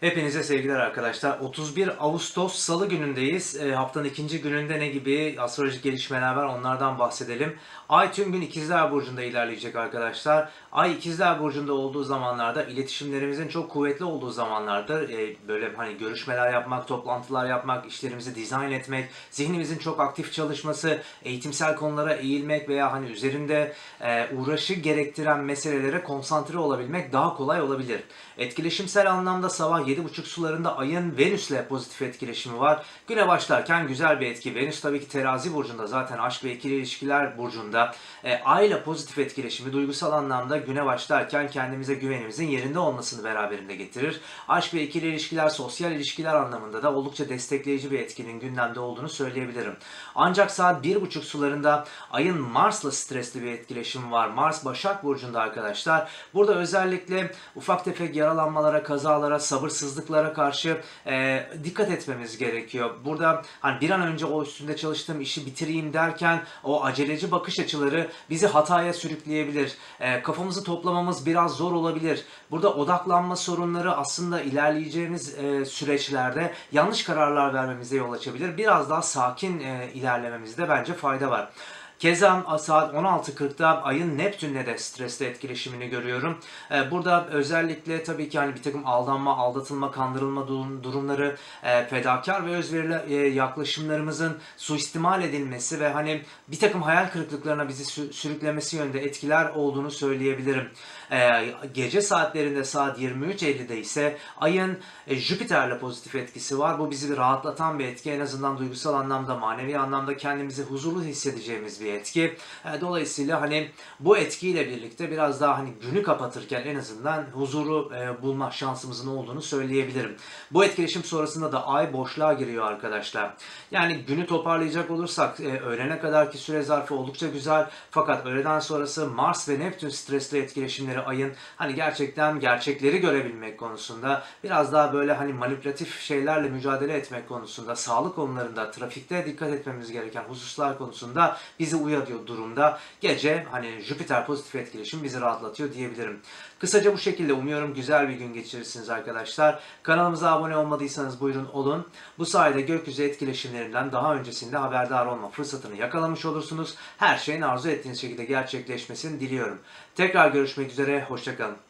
Hepinize sevgiler arkadaşlar. 31 Ağustos Salı günündeyiz. E, haftanın ikinci gününde ne gibi astrolojik gelişmeler var onlardan bahsedelim. Ay tüm gün İkizler Burcu'nda ilerleyecek arkadaşlar. Ay İkizler Burcu'nda olduğu zamanlarda iletişimlerimizin çok kuvvetli olduğu zamanlardır. E, böyle hani görüşmeler yapmak, toplantılar yapmak, işlerimizi dizayn etmek, zihnimizin çok aktif çalışması, eğitimsel konulara eğilmek veya hani üzerinde e, uğraşı gerektiren meselelere konsantre olabilmek daha kolay olabilir. Etkileşimsel anlamda sabah 7.30 sularında ayın Venüs'le pozitif etkileşimi var. Güne başlarken güzel bir etki. Venüs tabii ki terazi burcunda zaten aşk ve ikili ilişkiler burcunda. E, ay ile pozitif etkileşimi duygusal anlamda güne başlarken kendimize güvenimizin yerinde olmasını beraberinde getirir. Aşk ve ikili ilişkiler, sosyal ilişkiler anlamında da oldukça destekleyici bir etkinin gündemde olduğunu söyleyebilirim. Ancak saat 1.30 sularında ayın Mars'la stresli bir etkileşimi var. Mars Başak Burcu'nda arkadaşlar. Burada özellikle ufak tefek yaralanmalara, kazalara, sabırsızlıklara karşı e, dikkat etmemiz gerekiyor. Burada hani bir an önce o üstünde çalıştığım işi bitireyim derken o aceleci bakış açıları bizi hataya sürükleyebilir. E, kafamızı toplamamız biraz zor olabilir. Burada odaklanma sorunları aslında ilerleyeceğimiz e, süreçlerde yanlış kararlar vermemize yol açabilir. Biraz daha sakin e, ilerlememizde bence fayda var. Keza saat 16.40'da ayın Neptün'le de stresli etkileşimini görüyorum. Ee, Burada özellikle tabii ki hani bir takım aldanma, aldatılma, kandırılma durum- durumları, e, fedakar ve özverili e, yaklaşımlarımızın suistimal edilmesi ve hani bir takım hayal kırıklıklarına bizi sü- sürüklemesi yönde etkiler olduğunu söyleyebilirim. Ee, Gece saatlerinde saat 23.50'de ise ayın e, Jüpiter'le pozitif etkisi var. Bu bizi rahatlatan bir etki. En azından duygusal anlamda, manevi anlamda kendimizi huzurlu hissedeceğimiz bir etki. E, Dolayısıyla hani bu etkiyle birlikte biraz daha hani günü kapatırken en azından huzuru e, bulma şansımızın olduğunu söyleyebilirim. Bu etkileşim sonrasında da ay boşluğa giriyor arkadaşlar. Yani günü toparlayacak olursak e, öğlene kadarki süre zarfı oldukça güzel. Fakat öğleden sonrası Mars ve Neptün stresli etkileşimleri ayın hani gerçekten gerçekleri görebilmek konusunda biraz daha böyle hani manipülatif şeylerle mücadele etmek konusunda, sağlık konularında, trafikte dikkat etmemiz gereken hususlar konusunda bizi uyarıyor durumda. Gece hani Jüpiter pozitif etkileşim bizi rahatlatıyor diyebilirim. Kısaca bu şekilde umuyorum güzel bir gün geçirirsiniz arkadaşlar. Kanalımıza abone olmadıysanız buyurun olun. Bu sayede gökyüzü etkileşimlerinden daha öncesinde haberdar olma fırsatını yakalamış olursunuz. Her şeyin arzu ettiğiniz şekilde gerçekleşmesini diliyorum. Tekrar görüşmek üzere, hoşçakalın.